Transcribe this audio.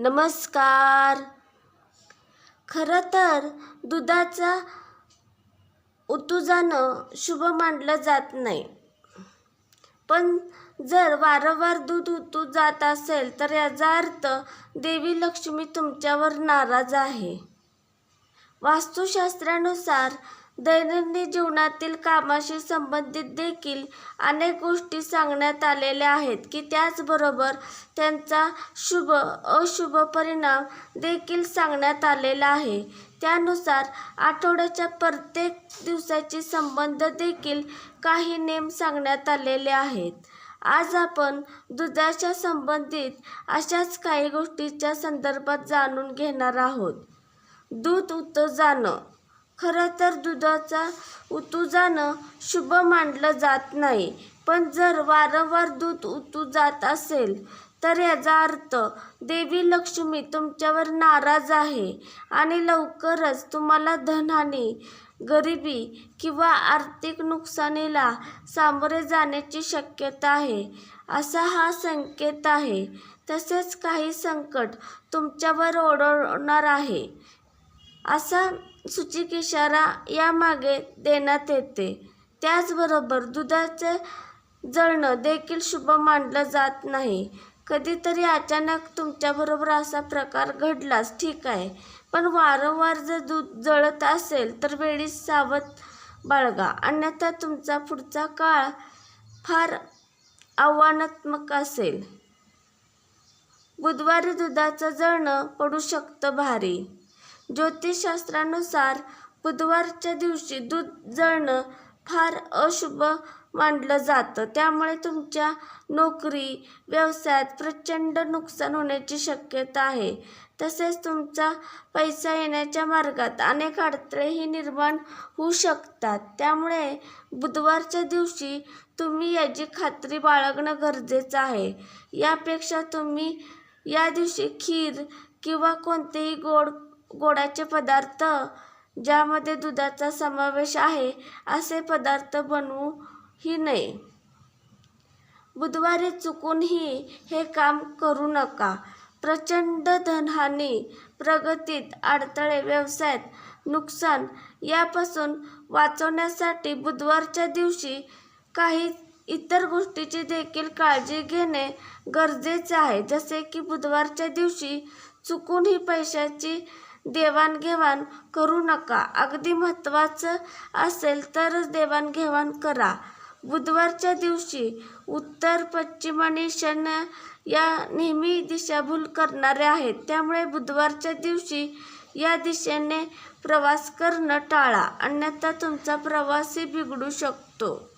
नमस्कार. खरं तर दुधाचा उतुजानं शुभ मानलं जात नाही. पण जर वारंवार दूध उतू जात असेल तर याचा अर्थ देवी लक्ष्मी तुमच्यावर नाराज आहे. वास्तुशास्त्रानुसार दैनंदिन जीवनातील कामाशी संबंधित देखील अनेक गोष्टी सांगण्यात आलेल्या आहेत की त्याचबरोबर त्यांचा शुभ अशुभ परिणाम देखील सांगण्यात आलेला आहे. त्यानुसार आठवड्याच्या प्रत्येक दिवसाची संबंध देखील काही नेम सांगण्यात आलेले आहेत. आज आपण दुधाच्या संबंधित अशाच काही गोष्टीच्या संदर्भात जाणून घेणार आहोत. दूध उतं जाणं. खरं तर दुधाचा उतू जाणं शुभ मानलं जात नाही. पण जर वारंवार दूध उतू जात असेल तर याचा अर्थ देवी लक्ष्मी तुमच्यावर नाराज आहे आणि लवकरच तुम्हाला धनहानी गरिबी किंवा आर्थिक नुकसानीला सामोरे जाण्याची शक्यता आहे असा हा संकेत आहे. तसेच काही संकट तुमच्यावर ओढवणार आहे. असा सूचक इशारा यामागे देण्यात येते. त्याचबरोबर दुधाचे जळणं देखील शुभ मानलं जात नाही. कधीतरी अचानक तुमच्याबरोबर असा प्रकार घडलाच ठीक आहे. पण वारंवार जर दूध जळत असेल तर वेळीच सावध बाळगा. अन्यथा तुमचा पुढचा काळ फार आव्हानात्मक असेल. बुधवारी दुधाचं जळणं पडू शकतं भारी. ज्योतिषशास्त्रानुसार बुधवारच्या दिवशी दूध जळणं फार अशुभ मानलं जातं. त्यामुळे तुमच्या नोकरी व्यवसायात प्रचंड नुकसान होण्याची शक्यता आहे. तसेच तुमचा पैसा येण्याच्या मार्गात अनेक अडथळेही निर्माण होऊ शकतात. त्यामुळे बुधवारच्या दिवशी तुम्ही याची खात्री बाळगणं गरजेचं आहे. यापेक्षा तुम्ही या दिवशी खीर किंवा कोणतेही गोड गोडाचे पदार्थ ज्यामध्ये दुधाचा समावेश आहे असे पदार्थ बनवूही नये. बुधवारी चुकूनही हे काम करू नका. प्रचंड धनहानी प्रगतीत अडथळे व्यवसायात नुकसान यापासून वाचवण्यासाठी बुधवारच्या दिवशी काही इतर गोष्टीची देखील काळजी घेणे गरजेचे आहे. जसे की बुधवारच्या दिवशी चुकूनही पैशाची देवाणघेवाण करू नका. अगदी महत्त्वाचं असेल तरच देवाणघेवाण करा. बुधवारच्या दिवशी उत्तर पश्चिम आणि ईशान्य या नेहमी दिशाभूल करणारे आहेत. त्यामुळे बुधवारच्या दिवशी या दिशेने प्रवास करणं टाळा. अन्यथा तुमचा प्रवासही बिघडू शकतो.